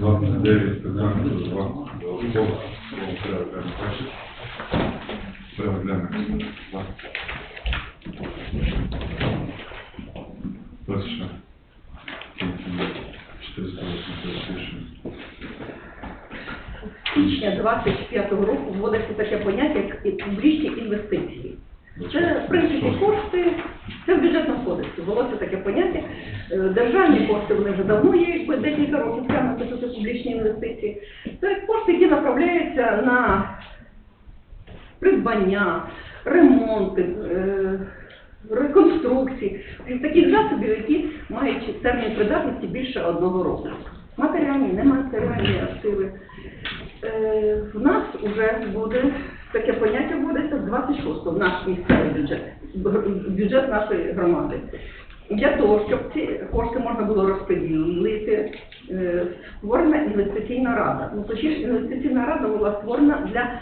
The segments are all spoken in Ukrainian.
29 питання до 2 додатково. 486. січня 25 року вводиться таке поняття, як публічні інвестиції. Це, в принципі, кошти, це в бюджетному кодексі. Було це таке поняття. Е, Державні кошти, вони вже давно є, якби декілька років прямо це публічні інвестиції. Це кошти, які направляються на придбання, ремонти, е, реконструкції, таких засобів, які мають термін придатності більше одного року. Матеріальні, нематеріальні активи. Е, в нас вже буде таке поняття 26-го, в наш місцевий бюджет, бюджет нашої громади. Для того, щоб ці кошти можна було розподілити, е, створена інвестиційна рада. Ну, точніше, інвестиційна рада була створена для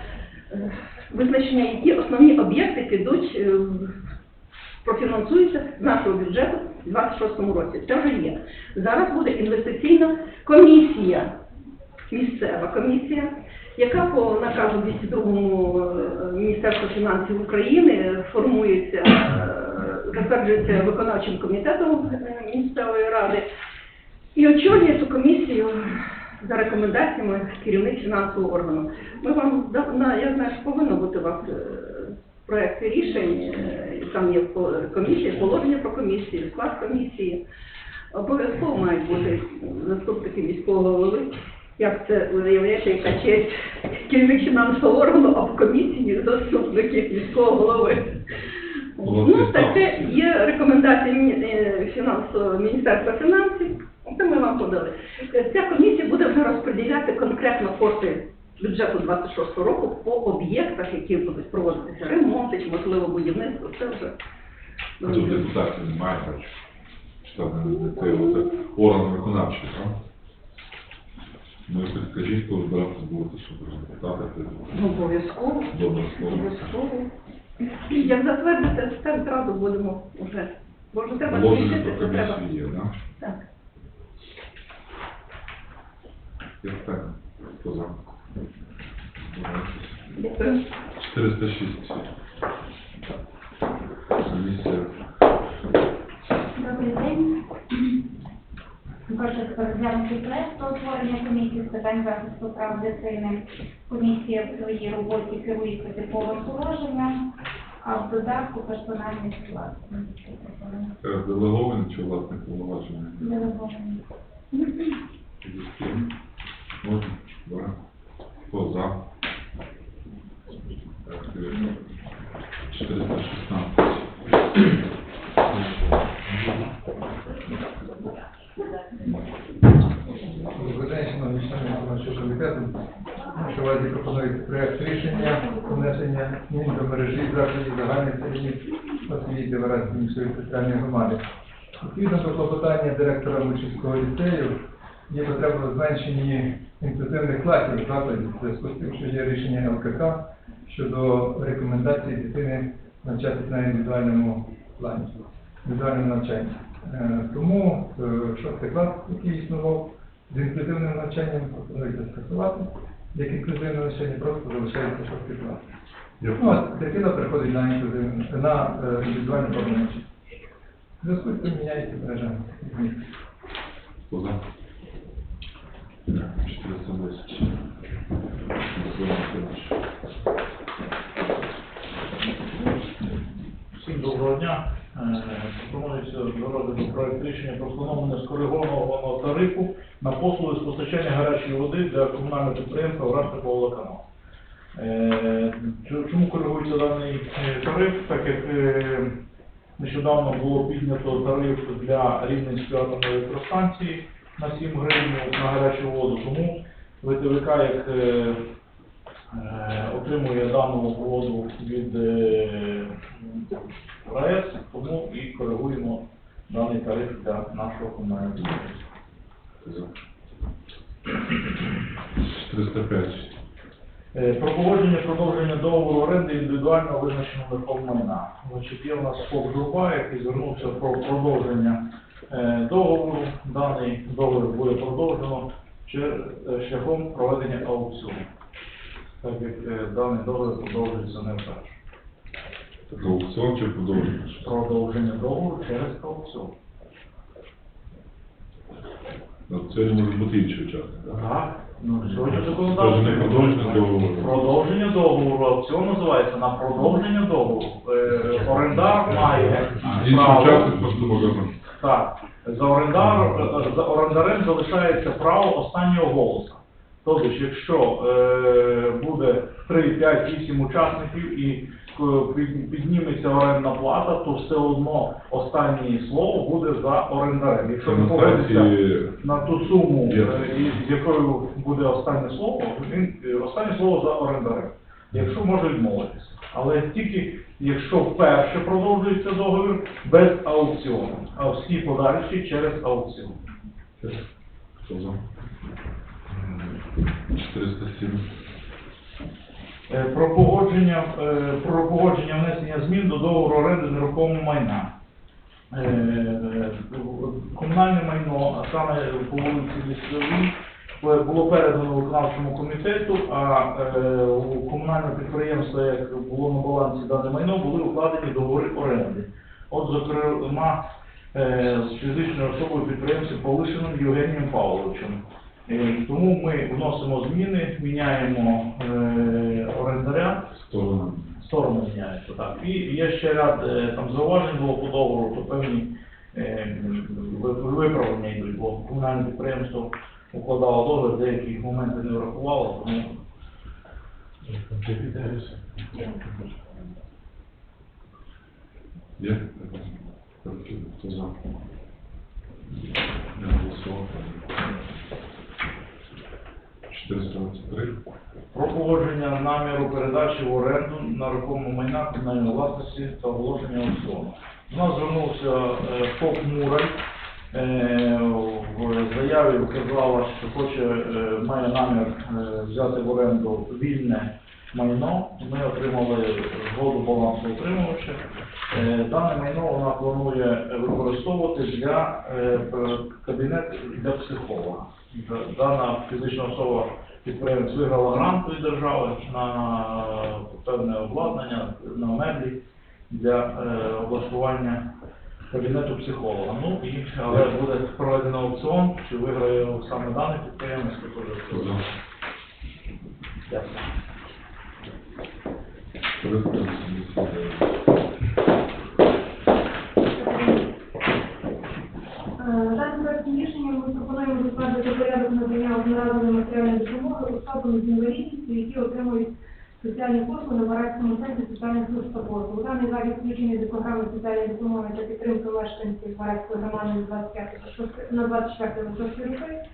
е, визначення, які основні об'єкти підуть, е, профінансуються з нашого бюджету в 26-му році. Це вже є. Зараз буде інвестиційна комісія місцева комісія, яка по наказу 202 е, Міністерства фінансів України формується, е, затверджується виконавчим комітетом е, місцевої ради і очолює цю комісію за рекомендаціями керівник фінансового органу. Ми вам я знаю, що повинно бути у вас е, проекти рішень, е, там є комісія, положення про комісію, склад комісії. Обов'язково мають бути заступники міського голови. Як це виявляється, яка честь керівник фінансового органу, а в комісії заступники міського голови. Ну, таке є рекомендації е, фінансового Міністерства фінансів, це ми вам подали. Е, Ця комісія буде вже розподіляти конкретно кошти бюджету 26 року по об'єктах, які будуть проводитися ремонти, чи, можливо, будівництво, це вже. А тут депутатів немає, бачу. Там не це орган виконавчий, так? Ну, і підкажіть, хто збиратися будете, щоб депутати, Ну, Обов'язково. Обов'язково. Як затвердите, так зразу будемо вже. Бо вже треба Положення про це треба. комісію є, так? Так. Я так, хто за? Дякую. 406. Прошу розглянути проект про утворення комісії з питань захисту прав дитини. Комісія в своїй роботі керується типовим положенням, а в додатку персональний склад. Е, Делеговані чи власне повноваження? Делегований. Можна? Два. Хто за? 416. Комітету. Що вас пропонується проект рішення внесення змін до мережі закладів загальної середньої освіти Варадської міської територіальної громади. Відповідно до клопотання директора Мучівського ліцею є потреба в зменшенні інклюзивних класів закладів в зв'язку з тим, що є рішення ЛКК щодо рекомендацій дитини навчатися на індивідуальному плані, індивідуальному навчанні. Е, Тому е, шостий клас, який існував з інклюзивним навчанням, пропонується скасувати. Як інклюзивне навчання просто залишається шостий клас. Ну, а дитина переходить на інклюзивне, на е, індивідуальне навчання. В зв'язку з цим міняється мережа змін. 410. Всім доброго дня. Е, Пропонується до проект рішення про встановлення скоригованого тарифу на послуги з постачання гарячої води для комунального підприємства «Вражка Павлоканал». Е, Чому коригується даний е, тариф? Так як нещодавно було піднято тариф для Рівненської атомної електростанції на 7 гривень на гарячу воду, тому ВТВК як отримує дану воду від е, РАЕС, тому і коригуємо даний тариф для нашого комунального підприємства. Хто за? 405. Е, Про погодження продовження договору оренди індивідуально визначеного нерухомого майна. Значить, є у нас ФОП «Журба», який звернувся про продовження е, договору. Даний договір буде продовжено е, шляхом проведення аукціону. Так як е, даний договір продовжується не вперше. Так аукціон чи продовження? Продовження договору через аукціон. На аукціоні може бути інший учасник, так? Так, ну сьогодні Це не продовження договору. Продовження договору, аукціон називається на продовження договору. Е, Орендар має Інший право. учасник просто може Так, за орендар, за орендарем залишається право останнього голосу. Тобто, якщо е, буде 3, 5, 8 учасників і е, підніметься орендна плата, то все одно останнє слово буде за орендарем. Якщо не погодиться на ту суму, е, з якою буде останнє слово, останнє слово за орендарем. Якщо може відмовитися. Але тільки якщо вперше продовжується договір без аукціону, а всі подальші через аукціон. Хто за? 407. Е, Про погодження, е, про погодження внесення змін до договору оренди нерухомого майна. Е, Комунальне майно, а саме по вулиці Лісовій, було передано виконавчому комітету, а у комунального підприємства, як було на балансі дане майно, були укладені договори оренди. От, зокрема, з фізичною особою підприємцем Полишиним Євгенієм Павловичем. Е, Тому ми вносимо зміни, міняємо е, орендаря, Сторона. сторони міняються, так. І є ще ряд е, там зауважень було по договору, то певні виправлення йдуть, бо комунальне підприємство укладало договір, деякі моменти не врахувало, тому Є? Хто за? Не голосував. 423. про погодження наміру передачі в оренду на рухому майна комунальної власності та оголошення аукціону. До нас звернувся е, ФОП Мураль. Е, В заяві вказала, що хоче, е, має намір е, взяти в оренду вільне майно. Ми отримали згоду балансу утримувача. Е, Дане майно вона планує використовувати для е, п- кабінету для психолога. Дана фізична особа підприємець виграла грант від держави на певне обладнання, на меблі для е, облаштування кабінету психолога. Ну і але буде проведено аукціон, чи виграє саме даний підприємець, то теж? Дякую. Е, Даним ми пропонуємо затвердити порядок надання одноразової матеріальної допомоги особам з інвалідністю, які отримують соціальні послуги на Варадському центрі соціальних служб та послуг. Даний захід включений до програми соціальної допомоги та підтримки мешканців Варадської громади на 25 на 24 роки.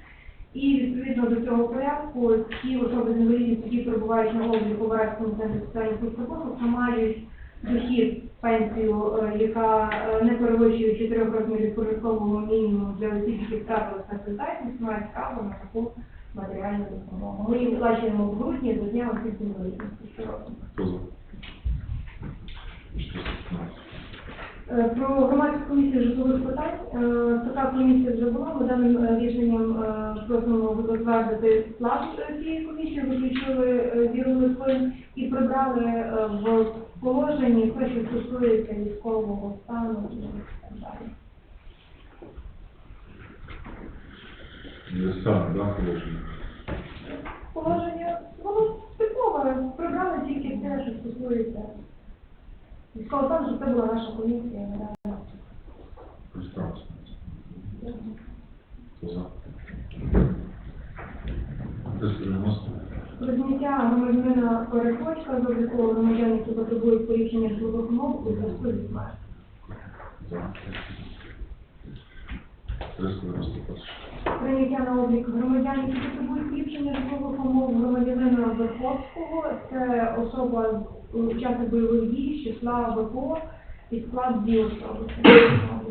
І відповідно до цього порядку ті особи з інвалідністю, які перебувають на обліку в Варадському центрі соціальних служб та мають дохід, пенсію, е, яка е, не перевищує 4 розмірів прожиткового мінімуму для осіб, які втратили працездатність, мають право на таку матеріальну допомогу. Ми їм виплачуємо в грудні до дня осіб з інвалідністю щороку. Хто за? 415. Е, Про громадську комісію житлових питань. Така комісія вже була. Ми даним рішенням просимо затвердити склад цієї комісії, виключили е, і прибрали е, в положенні те, що стосується військового стану і так далі. Да, положення? Положення, воно типове, прибрали тільки те, що стосується військового стану, що це була наша комісія. да. Представте. Хто за? 390. Про зняття громадянина Переходька з обліку громадян, які потребують поліпшення житлових умов у зв'язку зі смертю. Прийняття на облік громадян, які потребують поліпшення житлових умов громадянина Верховського. Це особа, з- учасник бойових дій, з числа ВПО і склад дій особи. Це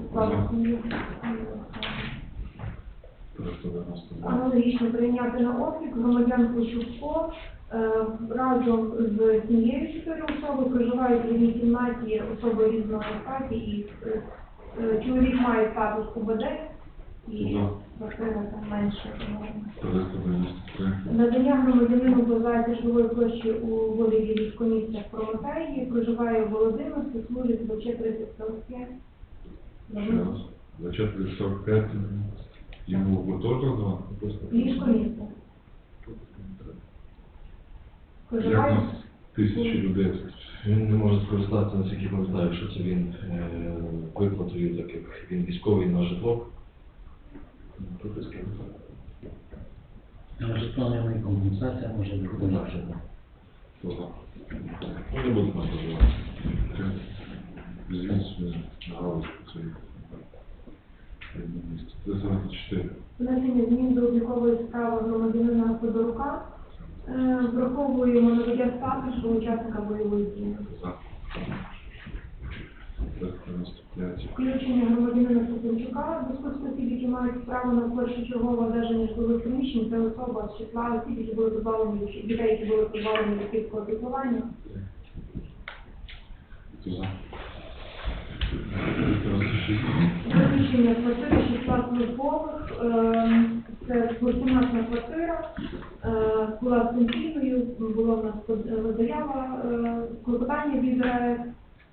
склад сім'ї. 392. Аналогічно прийняти на облік громадян Кочубко е, разом з сім'єю чотири особи проживають в одній кімнаті особи різного статі і е, е, чоловік має статус УБД, і Да. квартира там менше. тому 393. Надання громадянину позиції житлової площі у вигляді військомісця в Прометеї, проживає в Володимирці, служить в 3047. Ще раз. За 445 Ему ви теж назвати? Ліжко міста. Як тисячі людей. Він не може скористатися, на я знаю, що це він е, так як він військовий на житло. Прописки. А житлова компенсація може бути наша. Тобто, ну, Не будемо називати. Звісно, галузь своїх. 144. Внесення змін до облікової справи громадянина Федорука. Е, враховуємо надання статусу учасника бойової дії. Включення громадянина Сокольчука до списку осіб, які мають право на першочергове одержання житлових приміщень, це особа з числа осіб, які були позбавлені дітей, які були позбавлені батьківського піклування. Хто за? 396. Виключення квартири з числа е, це двокімнатна квартира, е, була пенсійною, була в нас заява, е, клопотання від РАЕС,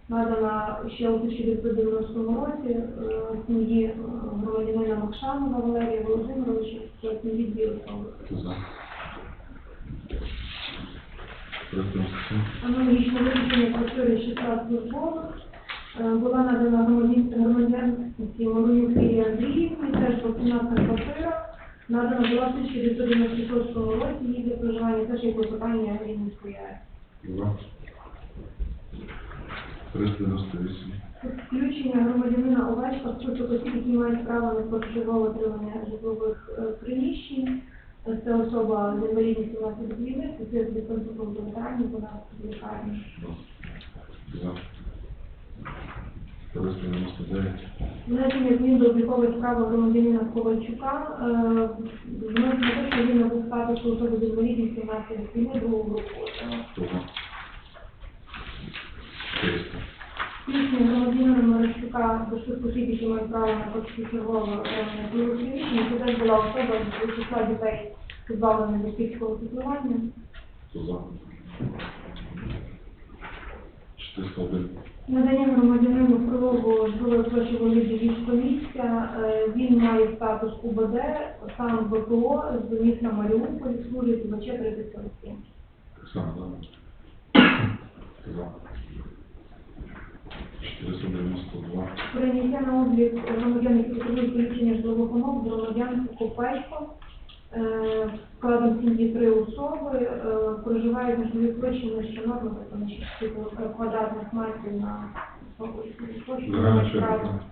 надана ще у 1990 році е, сім'ї громадянина Макшанова Валерія Володимировича, це сім'ї дві особи. Хто за? 397. Аналогічне вирішення квартири з числа службових е, була надана громадян- громадянці Маруюк Андріївні, теж двокімнатна квартира, надана була в 1996 році, її для проживання теж є клопотання Рівненської АЕС. За. 398. Включення громадянина Овечка в список осіб, які мають право на першочергове отримання житлових е, приміщень. Е, Це особа з інвалідністю внаслідок війни, спеціаліст з до ветеранів, вона в лікарні. За. 399. Внесення змін до облікової справи громадянина Ковальчука, е, на те, що він набув статусу особи з інвалідністю внаслідок війни. Е, за? 400. Включення громадянина Марищука до списку осіб, які мають право на житлових приміщень, це теж була особа з числа дітей, позбавлених батьківського піклування. Хто за? 401. Надання громадянину Фролову житлової площі вигляді військомісця. Е, Він має статус УБД, сам ВПО з міста Маріуполь, служить в ВЧ 37. Так само? 492. Прийняття на облік громадян, які потребують поліпшення житлових умов, громадян Копейко, складом сім'ї три особи, е, проживають на житловій площі нижче норми, тобто на 6 квадратних метрів на мають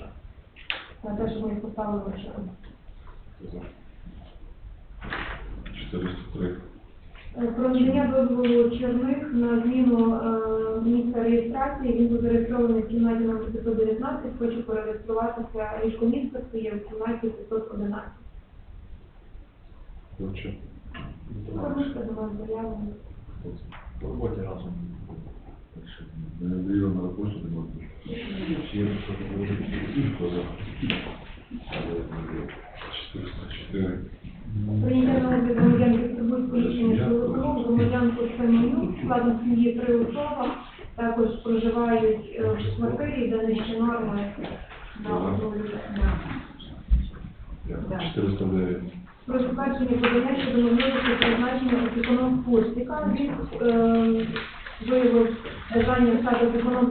На те, що ми поставили в чергу. Хто за? 403. Е, Про надання дозволу Черних на зміну е, місця реєстрації. Він був зареєстрований в кімнаті номер 519, хоче перереєструватися ліжко місце своє в кімнаті 511. Хоче. Повернути до вас заяву. Хто за? По роботі разом. Не надоело на роботу, не можна. Всі, що говорять. Хто за? 404. Прийняття на облік громадян, які потребують поліпшення житлових умов, громадянку Семенюк, складом сім'ї три особи, також проживають е, в квартирі, де нижче норми на одну людину. 409. Про подання щодо можливості призначення опікуном Курсика. Він е, виявив бажання стати опікуном